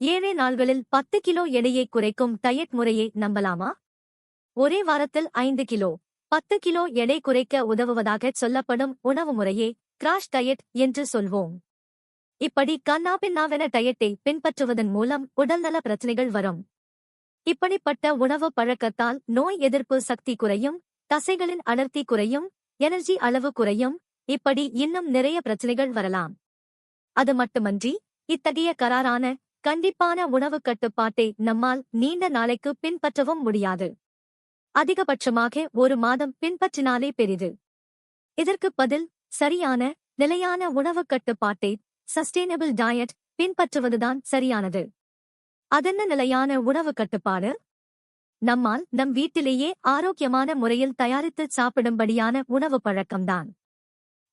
ஏழே நாள்களில் பத்து கிலோ எடையை குறைக்கும் டயட் முறையை நம்பலாமா? ஒரே வாரத்தில் ஐந்து கிலோ பத்து கிலோ எடை குறைக்க உதவுவதாகச் சொல்லப்படும் உணவு முறையே கிராஷ் டயட் என்று சொல்வோம். இப்படி கண்ணாபின்னாவென டயட்டை பின்பற்றுவதன் மூலம் உடல்நல பிரச்சனைகள் வரும். இப்படிப்பட்ட உணவு பழக்கத்தால் நோய் எதிர்ப்பு சக்தி குறையும் தசைகளின் அடர்த்தி குறையும் எனர்ஜி அளவு குறையும் இப்படி இன்னும் நிறைய பிரச்சனைகள் வரலாம். அது மட்டுமன்றி இத்தகைய கராரான கண்டிப்பான உணவு கட்டுப்பாட்டை நம்மால் நீண்ட நாளைக்கு பின்பற்றவும் முடியாது. அதிகபட்சமாக ஒரு மாதம் பின்பற்றினாலே பெரிது. இதற்கு பதில் சரியான நிலையான உணவு கட்டுப்பாட்டை சஸ்டெயினபிள் டயட் பின்பற்றுவதுதான் சரியானது. அதென்ன நிலையான உணவு கட்டுப்பாடு? நம்மால் நம் வீட்டிலேயே ஆரோக்கியமான முறையில் தயாரித்து சாப்பிடும்படியான உணவு பழக்கம்தான்.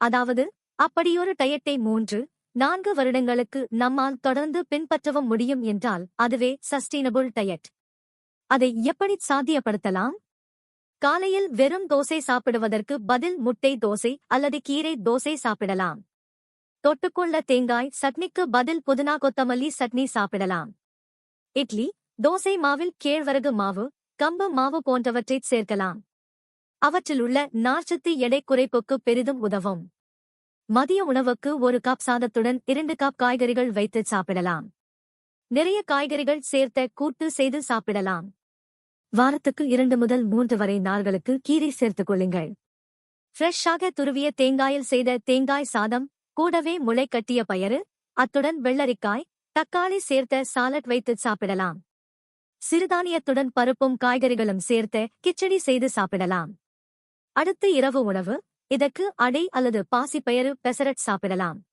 அதாவது அப்படியொரு டயட்டை மூன்று நான்கு வருடங்களுக்கு நம்மால் தொடர்ந்து பின்பற்றவும் முடியும் என்றால் அதுவே சஸ்டெயினபிள் டயட் அதை எப்படி சாத்தியப்படுத்தலாம்? காலையில் வெறும் தோசை சாப்பிடுவதற்கு பதில் முட்டை தோசை அல்லது கீரை தோசை சாப்பிடலாம். தொட்டுக்கொள்ள தேங்காய் சட்னிக்கு பதில் புதினா கொத்தமல்லி சட்னி சாப்பிடலாம். இட்லி தோசை மாவில் கேழ்வரகு மாவு கம்பு மாவு போன்றவற்றைச் சேர்க்கலாம். அவற்றிலுள்ள நார்ச்சத்து எடை குறைப்புக்கு பெரிதும் உதவும். மதிய உணவுக்கு ஒரு கப் சாதத்துடன் இரண்டு கப் காய்கறிகள் வைத்து சாப்பிடலாம். நிறைய காய்கறிகள் சேர்த்த கூட்டு செய்து சாப்பிடலாம். வாரத்துக்கு இரண்டு முதல் மூன்று வரை நாள்களுக்கு கீரை சேர்த்துக் கொள்ளுங்கள். ஃப்ரெஷ்ஷாக துருவிய தேங்காயில் செய்த தேங்காய் சாதம் கூடவே முளை கட்டிய பயறு அத்துடன் வெள்ளரிக்காய் தக்காளி சேர்த்த சாலட் வைத்து சாப்பிடலாம். சிறுதானியத்துடன் பருப்பும் காய்கறிகளும் சேர்த்த கிச்சடி செய்து சாப்பிடலாம். அடுத்து இரவு உணவு இதற்கு அடை அல்லது பாசிப்பயறு பெசரட் சாப்பிடலாம்.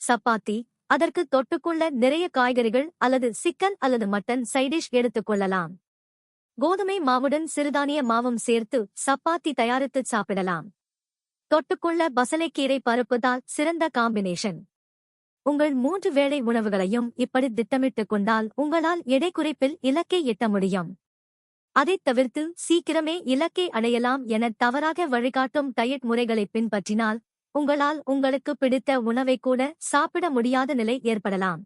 சப்பாத்தி அதற்கு தொட்டுக்கொள்ள நிறைய காய்கறிகள் அல்லது சிக்கன் அல்லது மட்டன் சைடிஷ் எடுத்துக் கொள்ளலாம். கோதுமை மாவுடன் சிறுதானிய மாவும் சேர்த்து சப்பாத்தி தயாரித்து சாப்பிடலாம். தொட்டுக்கொள்ள பசலைக்கீரை பருப்புதால் சிறந்த காம்பினேஷன் உங்கள் மூன்று வேளை உணவுகளையும் இப்படி திட்டமிட்டுக் கொண்டால் உங்களால் எடை குறைப்பில் இலக்கை எட்ட முடியும். அதைத் தவிர்த்து சீக்கிரமே இலக்கை அடையலாம் என தவறாக வழிகாட்டும் டயட் முறைகளை பின்பற்றினால் உங்களால் உங்களுக்கு பிடித்த உணவை கூட சாப்பிட முடியாத நிலை ஏற்படலாம்.